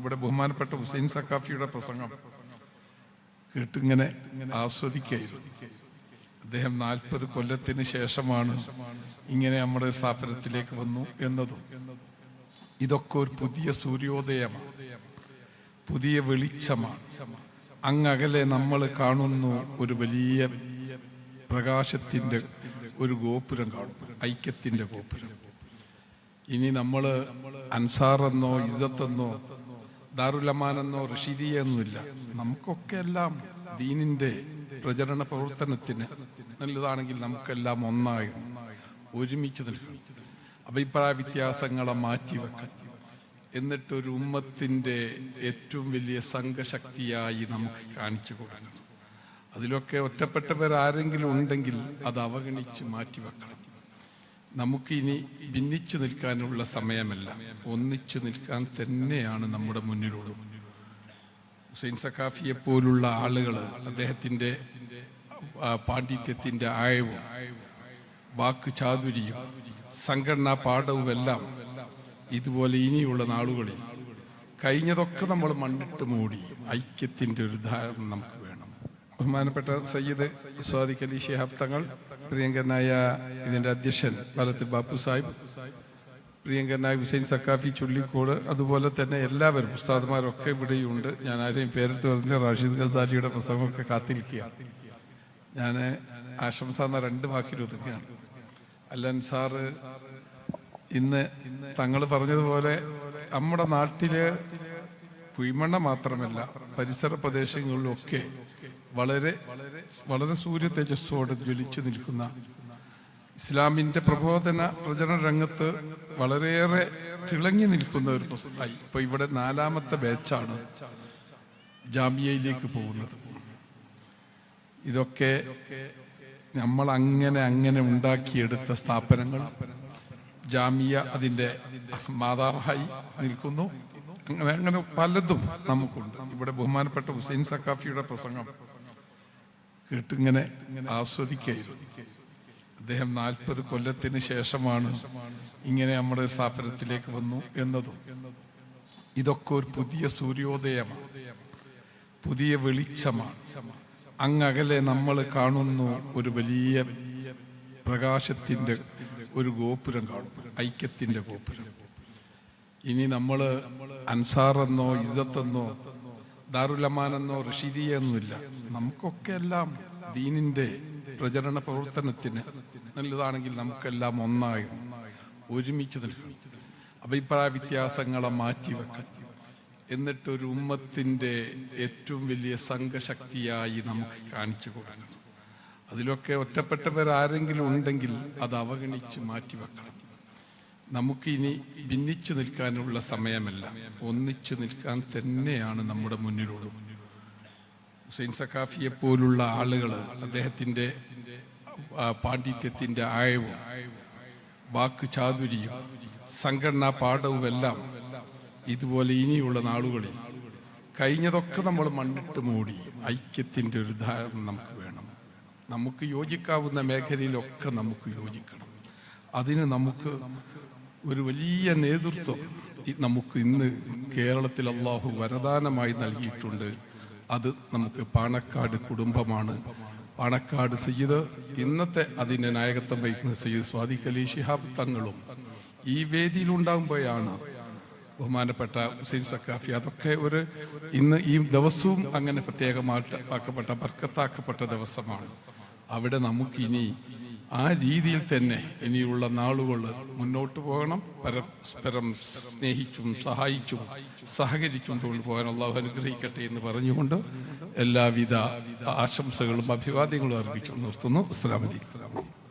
ഇവിടെ ബഹുമാനപ്പെട്ട ഹുസൈൻ സക്കാഫിയുടെ പ്രസംഗം കേട്ടിങ്ങനെ ആസ്വദിക്കായിരുന്നു. അദ്ദേഹം നാൽപ്പത് കൊല്ലത്തിന് ശേഷമാണ് ഇങ്ങനെ നമ്മുടെ സ്ഥാപനത്തിലേക്ക് വന്നു എന്നതും ഇതൊക്കെ ഒരു പുതിയ സൂര്യോദയമാണ് പുതിയ വെളിച്ചമാണ്. അങ്ങകലെ നമ്മൾ കാണുന്നു ഒരു വലിയ പ്രകാശത്തിന്റെ ഒരു ഗോപുരം കാണുന്നു ഐക്യത്തിന്റെ ഗോപുരം. ഇനി നമ്മൾ അൻസാർ എന്നോ ഇസത്തെന്നോ ദാറുലമാനെന്നോ റഷീദിയെന്നോ നമുക്കൊക്കെ എല്ലാം ദീനിന്റെ പ്രചരണ പ്രവർത്തനത്തിന് നല്ലതാണെങ്കിൽ നമുക്കെല്ലാം ഒന്നായി ഒരുമിച്ച് നിൽക്കണം. അഭിപ്രായ വ്യത്യാസങ്ങളെ മാറ്റിവെക്കണം എന്നിട്ടൊരു ഉമ്മത്തിന്റെ ഏറ്റവും വലിയ സംഘശക്തിയായി നമുക്ക് കാണിച്ചു കൊടുക്കണം. അതിലൊക്കെ ഒറ്റപ്പെട്ടവർ ആരെങ്കിലും ഉണ്ടെങ്കിൽ അത് അവഗണിച്ച് മാറ്റിവെക്കണം നമുക്കിനി ഭിന്നിച്ചു നിൽക്കാനുള്ള സമയമല്ല. ഒന്നിച്ചു നിൽക്കാൻ തന്നെയാണ് നമ്മുടെ മുന്നിലുള്ളത്. ഹുസൈൻ സഖാഫിയെ പോലുള്ള ആളുകൾ അദ്ദേഹത്തിന്റെ പാണ്ഡിത്യത്തിന്റെ ആഴവും വാക്ക് ചാതുരിയും സംഘടനാ പാഠവുമെല്ലാം ഇതുപോലെ ഇനിയുള്ള നാളുകളിൽ കഴിഞ്ഞതൊക്കെ നമ്മൾ മണ്ണിട്ട് മൂടി ഐക്യത്തിന്റെ ഒരു ധാരണ നമുക്ക് ബഹുമാനപ്പെട്ട സയ്യിദ് സ്വാദിഖ് അലി ഷിഹാബ് തങ്ങൾ പ്രിയങ്കരനായ ഇതിന്റെ അധ്യക്ഷൻ പാലത്തിൽ ബാപ്പു സാഹിബ് പ്രിയങ്കരനായ ഹുസൈൻ സക്കാഫി ചുള്ളിക്കോട് അതുപോലെ തന്നെ എല്ലാവരും ഉസ്താദ്മാരൊക്കെ ഇവിടെയുണ്ട്. ഞാൻ ആരെയും പേരെടുത്ത് പറഞ്ഞ റാഷിദ് ഖസാലിയുടെ പ്രസംഗമൊക്കെ കാത്തിരിക്കുക. ഞാൻ ആശംസ എന്ന രണ്ട് വാക്കിൽ ഒതുക്കുകയാണ്. അല്ലൻ സാറ് ഇന്ന് തങ്ങൾ പറഞ്ഞതുപോലെ നമ്മുടെ നാട്ടിൽ കുഴിമണ്ണ മാത്രമല്ല പരിസര പ്രദേശങ്ങളിലൊക്കെ വളരെ വളരെ സൂര്യ തേജസ്സോടെ ജ്വലിച്ചു നിൽക്കുന്ന ഇസ്ലാമിന്റെ പ്രബോധന പ്രചരണ രംഗത്ത് വളരെയേറെ തിളങ്ങി നിൽക്കുന്ന ഒരു പ്രസംഗമായി ഇപ്പൊ ഇവിടെ നാലാമത്തെ ബാച്ചാണ് ജാമ്യയിലേക്ക് പോകുന്നത്. ഇതൊക്കെ നമ്മൾ അങ്ങനെ അങ്ങനെ ഉണ്ടാക്കിയെടുത്ത സ്ഥാപനങ്ങൾ. ജാമിയ അതിന്റെ മാതാവായി നിൽക്കുന്നു. അങ്ങനെ അങ്ങനെ പലതും നമുക്കുണ്ട്. ഇവിടെ ബഹുമാനപ്പെട്ട ഹുസൈൻ സക്കാഫിയുടെ പ്രസംഗം കേട്ടിങ്ങനെ ആസ്വദിക്കായിരുന്നു. അദ്ദേഹം നാൽപ്പത് കൊല്ലത്തിന് ശേഷമാണ് ഇങ്ങനെ നമ്മുടെ സ്ഥാപനത്തിലേക്ക് വന്നു എന്നതും. ഇതൊക്കെ ഒരു പുതിയ സൂര്യോദയമാണ്. പുതിയ വെളിച്ചമാണ്. അങ്ങകലെ നമ്മൾ കാണുന്നു ഒരു വലിയ പ്രകാശത്തിന്റെ ഒരു ഗോപുരം കാണുന്നു ഐക്യത്തിന്റെ ഗോപുരം. ഇനി നമ്മൾ അൻസാർ എന്നോ ഇസത്തെന്നോ ദാറുലമാനെന്നോ റഷീദിയെന്നോ നമുക്കൊക്കെ എല്ലാം ദീനിന്റെ പ്രചരണ പ്രവർത്തനത്തിന് നല്ലതാണെങ്കിൽ നമുക്കെല്ലാം ഒന്നായി ഒരുമിച്ച് നിൽക്കണം. അഭിപ്രായ വ്യത്യാസങ്ങളെ മാറ്റിവെക്കണം എന്നിട്ടൊരു ഉമ്മത്തിന്റെ ഏറ്റവും വലിയ സംഘശക്തിയായി നമുക്ക് കാണിച്ചു കൊടുക്കണം. അതിലൊക്കെ ഒറ്റപ്പെട്ടവരാരെങ്കിലും ഉണ്ടെങ്കിൽ അത് അവഗണിച്ച് മാറ്റിവെക്കണം നമുക്കിനി ഭിന്നിച്ചു നിൽക്കാനുള്ള സമയമല്ല. ഒന്നിച്ചു നിൽക്കാൻ തന്നെയാണ് നമ്മുടെ മുന്നിലുള്ളത്. ഹുസൈൻ സഖാഫിയെ പോലുള്ള ആളുകൾ അദ്ദേഹത്തിന്റെ പാണ്ഡിത്യത്തിന്റെ ആയവും വാക്ക് ചാതുരിയും സംഘടനാ പാഠവും എല്ലാം ഇതുപോലെ ഇനിയുള്ള നാളുകളിൽ കഴിഞ്ഞതൊക്കെ നമ്മൾ മണ്ണിട്ട് മൂടി ഐക്യത്തിന്റെ ഒരു ധാരണ നമുക്ക് വേണം. നമുക്ക് യോജിക്കാവുന്ന മേഖലയിലൊക്കെ നമുക്ക് യോജിക്കണം. അതിന് നമുക്ക് ഒരു വലിയ നേതൃത്വം നമുക്ക് ഇന്ന് കേരളത്തിൽ അള്ളാഹു വരദാനമായി നൽകിയിട്ടുണ്ട്. അത് നമുക്ക് പാണക്കാട് കുടുംബമാണ്. പാണക്കാട് സയ്യിദ് ഇന്നത്തെ അതിന്റെ നായകത്വം വഹിക്കുന്ന സയ്യിദ് സ്വാദിഖ് അലി ഷിഹാബ് തങ്ങളും ഈ വേദിയിലുണ്ടാകുമ്പോഴാണ് ബഹുമാനപ്പെട്ട ഹുസൈൻ സക്കാഫി അതൊക്കെ ഒരു ഇന്ന് ഈ ദിവസവും അങ്ങനെ പ്രത്യേകമായിട്ട് ആക്കപ്പെട്ട ബർക്കത്താക്കപ്പെട്ട ദിവസമാണ്. അവിടെ നമുക്കിനി ആ രീതിയിൽ തന്നെ ഇനിയുള്ള നാളുകൾ മുന്നോട്ട് പോകണം. പരസ്പരം സ്നേഹിച്ചും സഹായിച്ചും സഹകരിച്ചും തൊഴിൽ പോകാൻ അള്ളാഹു അനുഗ്രഹിക്കട്ടെ എന്ന് പറഞ്ഞുകൊണ്ട് എല്ലാവിധ ആശംസകളും അഭിവാദ്യങ്ങളും അർപ്പിച്ചു നിർത്തുന്നു. വലൈക്കും